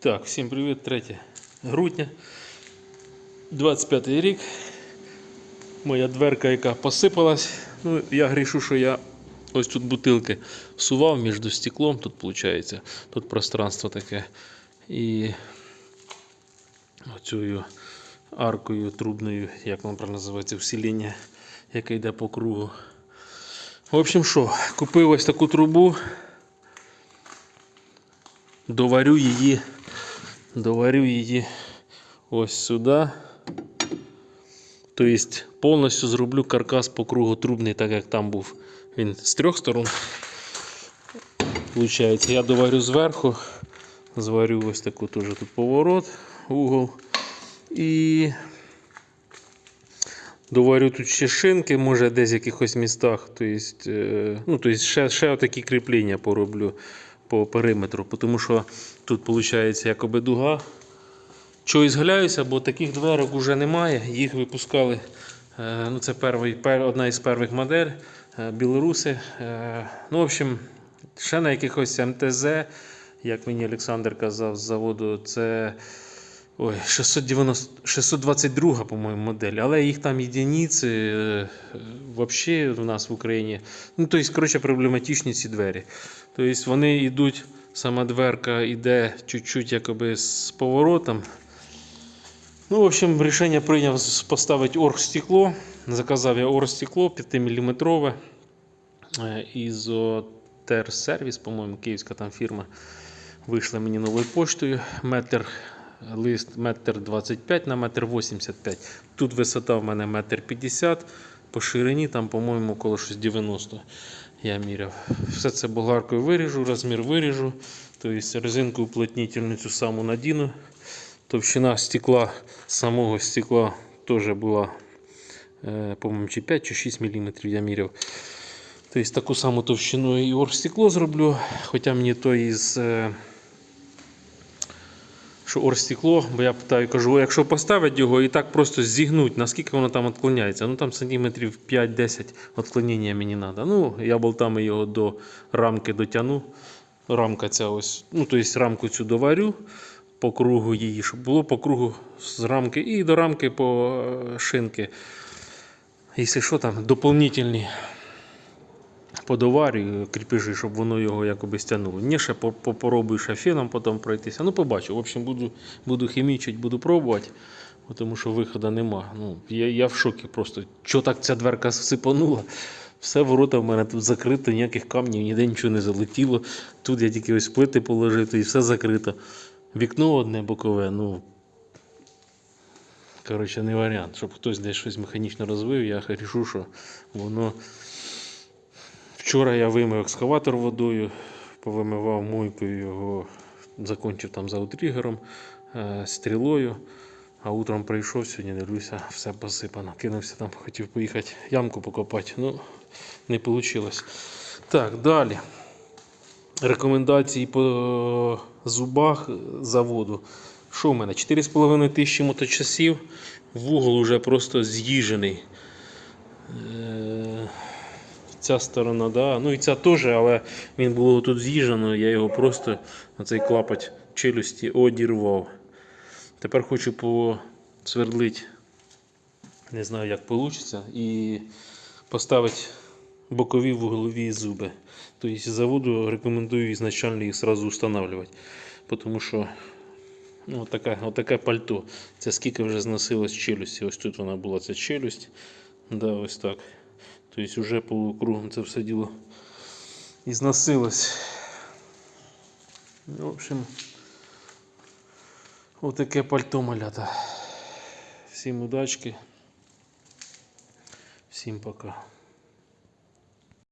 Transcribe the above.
Так, всім привіт, 3 грудня, 25 рік. Моя дверка, яка посипалась. Ну, я грішу, що я ось тут бутилки сував між стеклом, тут виходить, тут пространство таке. І оцею аркою трубною, як воно правильно називається, всіління, яке йде по кругу. В общем, що, купив ось таку трубу, доварю її, доварю її ось сюди. Тобто повністю зроблю каркас по кругу трубний, так як там був він з трьох сторон. Получається, я доварю зверху, зварю ось таку теж тут поворот, угол. І доварю тут ще шинки, може десь в якихось містах. Тобто, е, ну, тобто ще, ще такі кріплення пороблю по периметру, тому що тут виходить якоби дуга. Чогось ізгаляюся, бо таких дверок вже немає. Їх випускали. е, Ну, це перший, одна із перших модель е, білоруси. Е, Ну, в общем, ще на якихось МТЗ, як мені Олександр казав з заводу, це ой, 690, 622, по-моєму, модель. Але їх там єдиниці е, взагалі в нас в Україні. Ну, тобто, коротше, проблематичні ці двері. Тобто вони йдуть, сама дверка йде чуть-чуть якоби з поворотом. Ну, в общем, рішення прийняв поставити оргстекло. Заказав я оргстекло 5-мм ізотер сервіс, по-моєму, київська там фірма. Вийшла мені новою поштою. Метр лист метр 25 на метр 85. Тут висота в мене метр 50, по ширині там, по-моєму, коло щось 90 я міряв. Все це болгаркою виріжу, розмір виріжу. Тобто резинку уплотнительну цю саму надіну. Товщина стекла, самого стекла теж була, е, по-моєму, чи 5 чи 6 мм я міряв. Тобто таку саму товщину і оргстекло зроблю. Хоча мені то із. Що оргстекло, бо я питаю, кажу, якщо поставити його і так просто зігнуть, наскільки воно там відклоняється. Ну там сантиметрів 5-10 відклонення мені треба. Ну, я болтами його до рамки дотягну. Рамка ця ось, ну, тобто рамку цю доварю по кругу її, щоб було по кругу з рамки і до рамки по е, шинки. Якщо що там, доповнительні подоварюю кріпежі, щоб воно його якоби стягнуло. Ні, ще по- по- попробую ще феном потім пройтися. Ну, побачу. В общем, буду, буду хімічити, буду пробувати, тому що виходу нема. Ну, я, я в шокі просто. Що так ця дверка всипанула? Все ворота в мене тут закрито, ніяких камнів, ніде нічого не залетіло. Тут я тільки ось плити положив, і все закрито. Вікно одне бокове, ну. Коротше, не варіант. Щоб хтось десь щось механічно розвив, я рішу, що воно. Вчора я вимив екскаватор водою, повимивав мойкою його, закінчив там за утрігером, е, стрілою. А утром прийшов сьогодні, дивлюся, все посипано. Кинувся там, хотів поїхати ямку покопати. Ну, не вийшло. Так, далі. Рекомендації по зубах заводу. Що в мене? 4,5 тисячі моточасів. Вугол уже просто з'їжений. Ця сторона, да. ну і ця теж, але він було тут з'їжджено, я його просто на цей клапоть челюсті одірвав. Тепер хочу посвердлити, не знаю як вийде, і поставити бокові вуглові зуби. Тобто заводу рекомендую ізначально їх одразу встановлювати. Тому що ну, отаке, отаке пальто. Це скільки вже зносилось челюсті. Ось тут вона була ця челюсть. Да, ось так. Тобто вже полукругом це все діло ізносилось. Ну, В общем, отаке пальто малята. Всім удачки. Всім пока.